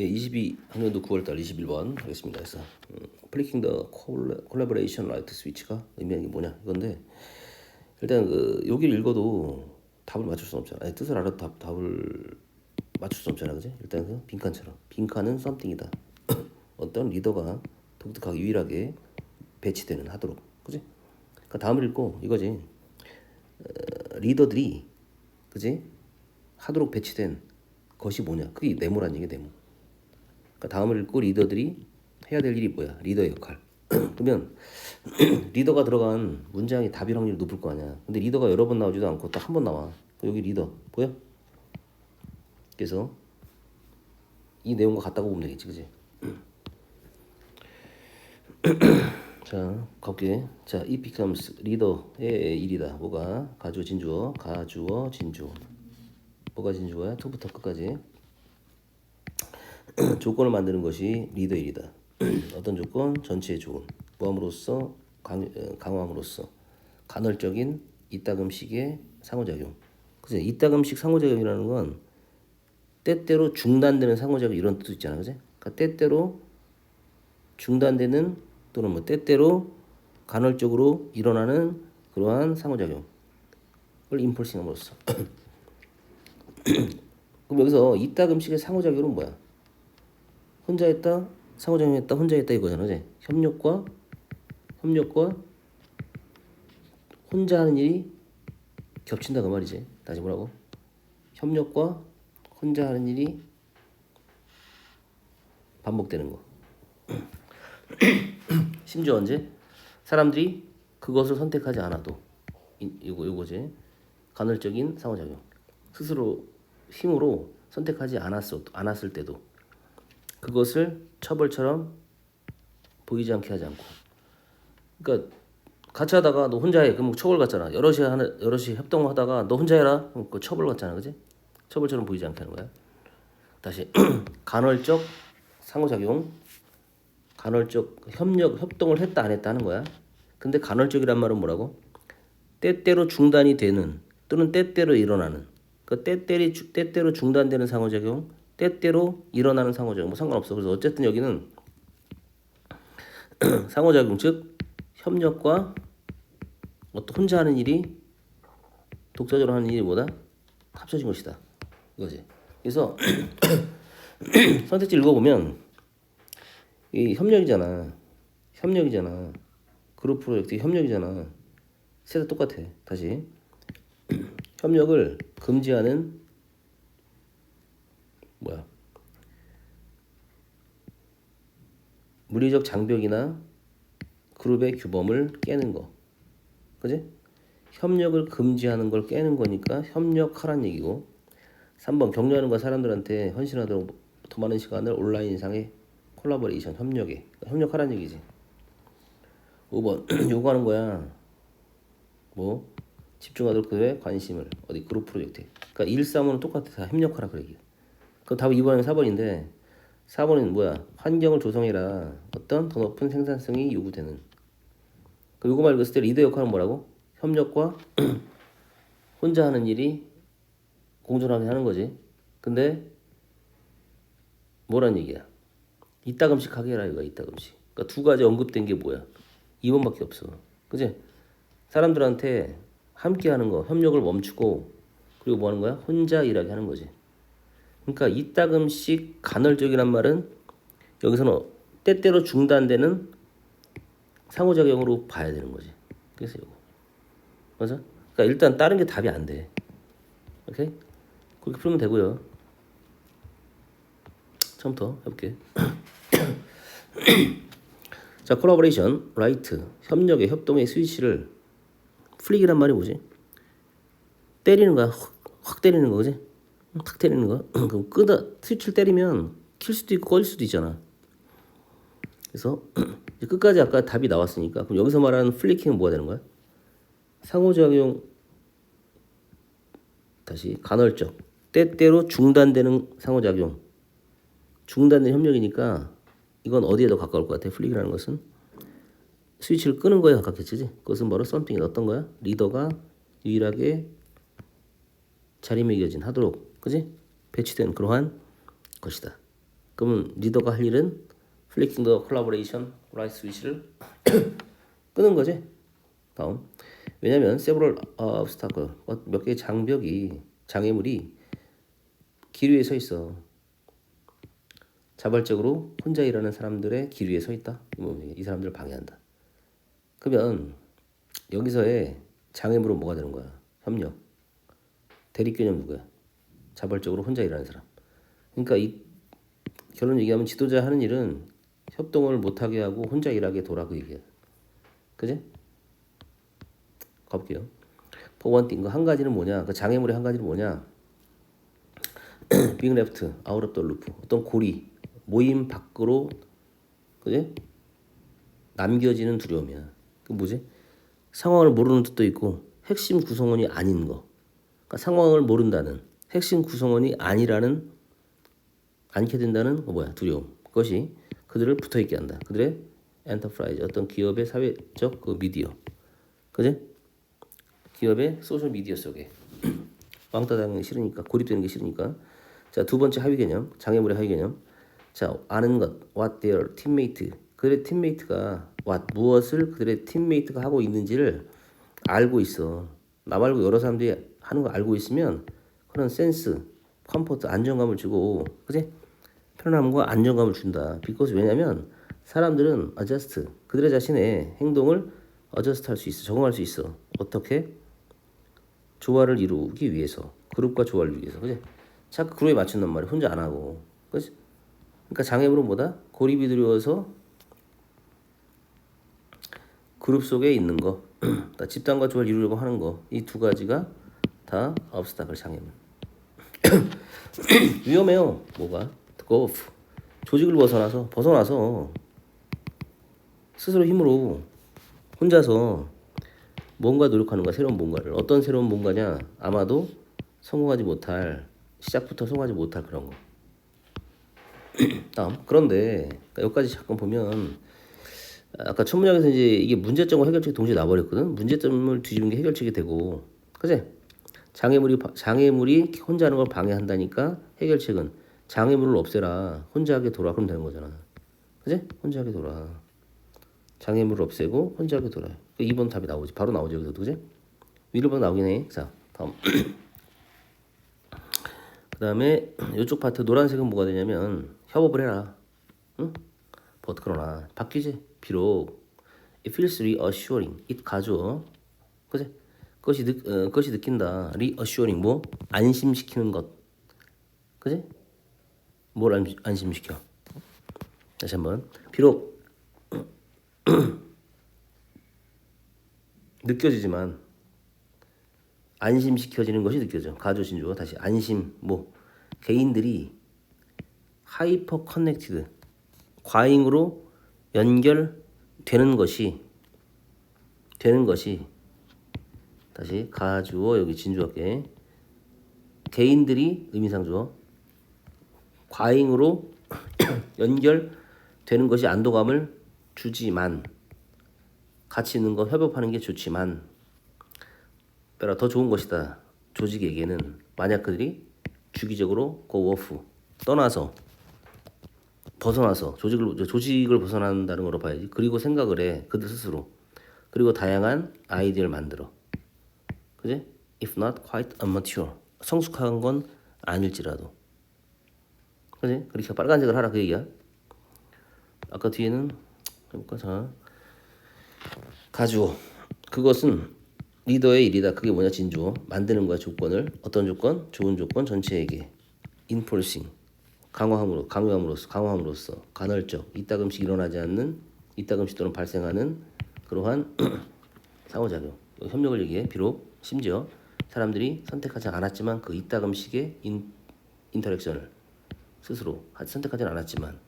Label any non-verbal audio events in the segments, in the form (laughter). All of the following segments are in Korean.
예, 22 학년도 9월달 21번 하겠습니다. 그래서 음, 플리킹 더 콜라보레이션 라이트 스위치가 의미하는 게 뭐냐 이건데 일단 그 여기를 읽어도 답을 맞출 수 없잖아. 아니, 뜻을 알아도 답, 답을 맞출 수 없잖아, 그지? 일단 그 빈칸처럼 빈칸은 썸띵이다. (coughs) 어떤 리더가 독특하게 유일하게 배치되는 하도록, 그지? 그러니까 다음을 읽고 이거지. 어, 리더들이 그지? 하도록 배치된 것이 뭐냐? 그게 네모란 얘기 네모. 그러니까 다음을 읽고 리더들이 해야 될 일이 뭐야? 리더의 역할. (clears throat) 그러면 (clears throat) 리더가 들어간 문장이 답일 확률이 높을 거 아니야. 근데 리더가 여러 번 나오지도 않고 딱 한 번 나와. 여기 리더 보여? 그래서 이 내용과 같다고 보면 되겠지, 그지? (clears throat) 자, 가볼게. 자, it becomes 리더의 일이다. 뭐가 가주어, 진주어, 가주어, 진주어. 뭐가 진주어야? 토부터 끝까지. (clears throat) 조건을 만드는 것이 리더의 일이다. (clears throat) 어떤 조건? 전체의 조건. 모함으로써 강, 어, 강화함으로써 간헐적인 이따금식의 상호작용. 그죠? 이따금식 상호작용이라는 건 때때로 중단되는 상호작용 이런 뜻도 있잖아, 그지? 그러니까 때때로 중단되는 또는 뭐 때때로 간헐적으로 일어나는 그러한 상호작용을 인폴싱함으로써. (clears throat) 그럼 여기서 이따금식의 상호작용은 뭐야? 혼자 했다, 상호작용했다, 혼자 했다 이거잖아, 그지? 협력과 협력과 혼자 하는 일이 겹친다 그 말이지. 다시 뭐라고? 협력과 혼자 하는 일이 반복되는 거. (clears throat) 심지어 언제 사람들이 그것을 선택하지 않아도 이, 이거 이거지 간헐적인 상호작용 스스로 힘으로 선택하지 않았어 않았을 때도 그것을 처벌처럼 보이지 않게 하지 않고. 그러니까 같이 하다가 너 혼자 해. 그럼 처벌 같잖아. 여럿이 하는 여럿이 협동하다가 너 혼자 해라. 그럼 그 처벌 같잖아. 그지? 처벌처럼 보이지 않게 하는 거야. 다시 (clears throat) 간헐적 상호작용 간헐적 협력 협동을 했다 안 했다 하는 거야. 근데 간헐적이란 말은 뭐라고? 때때로 중단이 되는 또는 때때로 일어나는. 그 때때리 주- 때때로 중단되는 상호작용, 때때로 일어나는 상호작용 뭐 상관없어. 그래서 어쨌든 여기는 (clears throat) 상호작용 즉 협력과 어떤 혼자 하는 일이 독자적으로 하는 일이 뭐다? 합쳐진 것이다. 이거지. 그래서 (clears throat) 선택지 읽어보면 이 협력이잖아. 협력이잖아. 그룹 프로젝트 협력이잖아. 셋다 똑같아. 다시 (clears throat) 협력을 금지하는 뭐야? 물리적 장벽이나 그룹의 규범을 깨는 거. 그지? 협력을 금지하는 걸 깨는 거니까 협력하란 얘기고. 3번 격려하는 거 사람들한테 헌신하도록 더 많은 시간을 온라인상에 콜라보레이션 협력에. 그러니까 협력하란 얘기지. 5번 (clears throat) 요구하는 거야. 뭐? 집중하도록 그에 관심을. 어디 그룹 프로젝트에. 그러니까 1, 3은 똑같아. 다 협력하라 그 얘기야 그럼 답은 2번은 4번인데 4번은 뭐야? 환경을 조성해라. 어떤 더 높은 생산성이 요구되는. 그 요거 말고 있을 때 리더 역할은 뭐라고? 협력과 (clears throat) 혼자 하는 일이 공존하게 하는 거지. 근데 뭐란 얘기야? 이따금씩 하게 해라 이거 이따금씩. 그러니까 두 가지 언급된 게 뭐야? 2번밖에 없어. 그지 사람들한테 함께 하는 거 협력을 멈추고 그리고 뭐 하는 거야? 혼자 일하게 하는 거지 그러니까 이따금씩 간헐적이란 말은 여기서는 때때로 중단되는 상호작용으로 봐야 되는 거지. 그래서 이거. 맞아? 그러니까 일단 다른 게 답이 안 돼. 오케이? 그렇게 풀면 되고요. 처음부터 해볼게. (clears throat) 자, 콜라보레이션, 라이트, 협력의 협동의 스위치를 플릭이란 말이 뭐지? 때리는 거야. 확, 확 때리는 거지? 탁 때리는 거야. (clears throat) 그럼 끄다 스위치를 때리면 킬 수도 있고 꺼질 수도 있잖아. 그래서 (clears throat) 끝까지 아까 답이 나왔으니까 그럼 여기서 말하는 플리킹은 뭐가 되는 거야? 상호작용 다시 간헐적 때때로 중단되는 상호작용 중단된 협력이니까 이건 어디에 더 가까울 것 같아? 플릭이라는 것은 스위치를 끄는 거에 가깝겠지. 그것은 바로 썸띵이 어떤 거야? 리더가 유일하게 자리 매겨진 하도록, 그지? 배치된 그러한 것이다. 그러면 리더가 할 일은 플리킹 더 콜라보레이션 라이트 스위치를 끄는 거지. 다음. 왜냐면 several obstacle 몇 개의 장벽이 장애물이 길 위에 서 있어. 자발적으로 혼자 일하는 사람들의 길 위에 서 있다. 뭐, 이 사람들을 방해한다. 그러면 여기서의 장애물은 뭐가 되는 거야? 협력. 대립 개념 누구야? 자발적으로 혼자 일하는 사람. 그러니까 이 결론 얘기하면 지도자 하는 일은 협동을 못하게 하고 혼자 일하게 도라 그 얘기야. 그지? 가볼게요. Thing, 그한 가지는 뭐냐? 그 장애물의 한 가지는 뭐냐? (clears throat) out of the loop. 어떤 고리, 모임 밖으로, 그지? 남겨지는 두려움이야. 그 뭐지? 상황을 모르는 뜻도 있고 핵심 구성원이 아닌 거. 그러니까 상황을 모른다는 핵심 구성원이 아니라는 않게 된다는 거 뭐야? 두려움. 그것이 그들을 붙어 있게 한다. 그들의 엔터프라이즈 어떤 기업의 사회적 그 미디어. 그지? 기업의 소셜 미디어 속에 (clears throat) 왕따 당하는 게 싫으니까 고립되는 게 싫으니까 자 두 번째 하위 개념 장애물의 하위 개념 자 아는 것 what their teammate 그들의 팀메이트가 what 무엇을 그들의 팀메이트가 하고 있는지를 알고 있어 나 말고 여러 사람들이 하는 거 알고 있으면 그런 센스 컴포트 안정감을 주고 그지? 편안함과 안정감을 준다. Because 왜냐면 사람들은 adjust 그들의 자신의 행동을 adjust 할 수 있어 적응할 수 있어. 어떻게? 조화를 이루기 위해서 그룹과 조화를 위해서 그지? 자꾸 그룹에 맞춘단 말이야 혼자 안 하고. 그지? 그러니까 장애물은 뭐다? 고립이 두려워서 그룹 속에 있는 거. 다 (clears throat) 집단과 조화를 이루려고 하는 거. 이 두 가지가 다 obstacle 장애물. (clears throat) 위험해요 뭐가? go off 조직을 벗어나서 벗어나서 스스로 힘으로 혼자서 뭔가 노력하는 거야 새로운 뭔가를. 어떤 새로운 뭔가냐 아마도 성공하지 못할 시작부터 성공하지 못할 그런 거. (clears throat) 다음. 그런데 그러니까 여기까지 잠깐 보면 아까 첫 문장에서 이제 이게 문제점과 해결책이 동시에 나버렸거든? 문제점을 뒤집는 게 해결책이 되고. 그지 장애물이 바- 장애물이 혼자 하는 걸 방해한다니까 해결책은 장애물을 없애라 혼자 하게 돌아 그럼 되는 거잖아 그지 혼자 하게 돌아 장애물을 없애고 혼자 하게 돌아요. 그 2번 답이 나오지. 바로 나오죠. 여기서 그지? 위로 번 나오긴 해. 자, 다음. 그 다음에 이쪽 파트 노란색은 뭐가 되냐면 협업을 해라. 응? but 그러나 바뀌지. 비록 it feels reassuring. it 가져. 그지? 그것이 느, 어, 그것이 느낀다. reassuring 뭐 안심시키는 것. 그지? 뭘 안, 안심시켜? 다시 한번. 비록 (clears throat) 느껴지지만 안심시켜지는 것이 느껴져. 가조신조가 다시 안심 뭐 개인들이 하이퍼 커넥티드 과잉으로 연결되는 것이 되는 것이 다시 가주어 여기 진주할게 개인들이 의미상 주어 과잉으로 (clears throat) 연결되는 것이 안도감을 주지만 같이 있는 거 협업하는 게 좋지만 빼라 더 좋은 것이다. 조직에게는 만약 그들이 주기적으로 go off 떠나서 벗어나서 조직을 조직을 벗어난다는 걸로 봐야지. 그리고 생각을 해 그들 스스로. 그리고 다양한 아이디어를 만들어. 그지? If not quite immature. 성숙한 건 아닐지라도. 그지? 그렇게 빨간색을 하라 그 얘기야. 아까 뒤에는 해볼까? 자. 가주어 그것은 리더의 일이다. 그게 뭐냐 진주어 만드는 거야 조건을. 어떤 조건? 좋은 조건 전체에게 인폴싱 강화함으로 강요함으로써 강화함으로써. 간헐적. 이따금씩 일어나지 않는 이따금씩 또는 발생하는 그러한 (clears throat) 상호작용. 협력을 얘기해. 비록 심지어 사람들이 선택하지 않았지만 그 이따금씩의 인, 인터랙션을 스스로 하- 선택하지 않았지만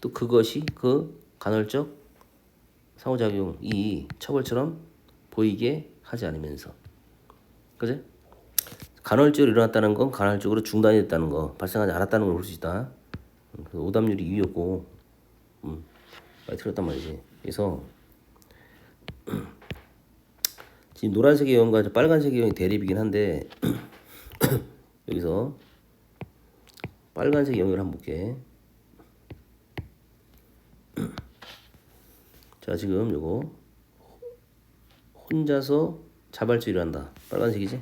또 그것이 그 간헐적 상호작용이 처벌처럼 보이게 하지 않으면서. 그지? 간헐적으로 일어났다는 건 간헐적으로 중단이 됐다는 거 발생하지 않았다는 걸 볼 수 있다. 음, 그 오답률이 2였고 음, 많이 틀렸단 말이지. 그래서 지금 노란색의 형과 빨간색의 형이 대립이긴 한데 (clears throat) 여기서 빨간색 영역을 한번 볼게. (clears throat) 자, 지금 요거 혼자서 자발적으로 한다. 빨간색이지?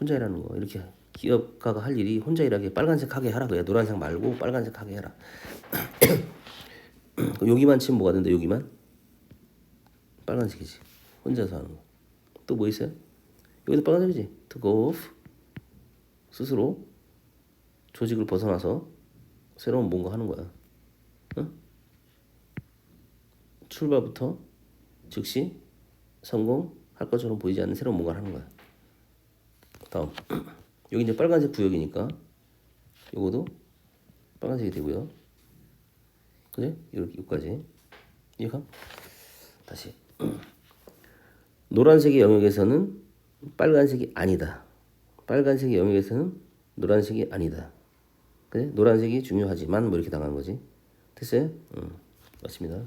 혼자 일하는 거. 이렇게 기업가가 할 일이 혼자 일하게 빨간색 하게 하라. 그래. 노란색 말고 빨간색 하게 해라. (clears throat) 여기만 치면 뭐가 된다, 여기만? 빨간색이지. 혼자서 하는 거. 또 뭐 있어요? 여기도 빨간색이지. To go off 스스로 조직을 벗어나서 새로운 뭔가 하는 거야. 응? 출발부터 즉시 성공할 것처럼 보이지 않는 새로운 뭔가를 하는 거야. 다음 (clears throat) 여기 이제 빨간색 구역이니까 요거도 빨간색이 되고요. 그래? 여기까지 이해가? 다시 (clears throat) 노란색의 영역에서는 빨간색이 아니다. 빨간색의 영역에서는 노란색이 아니다. 그래? 노란색이 중요하지만 뭐 이렇게 나가는 거지. 됐어요? 응. 맞습니다.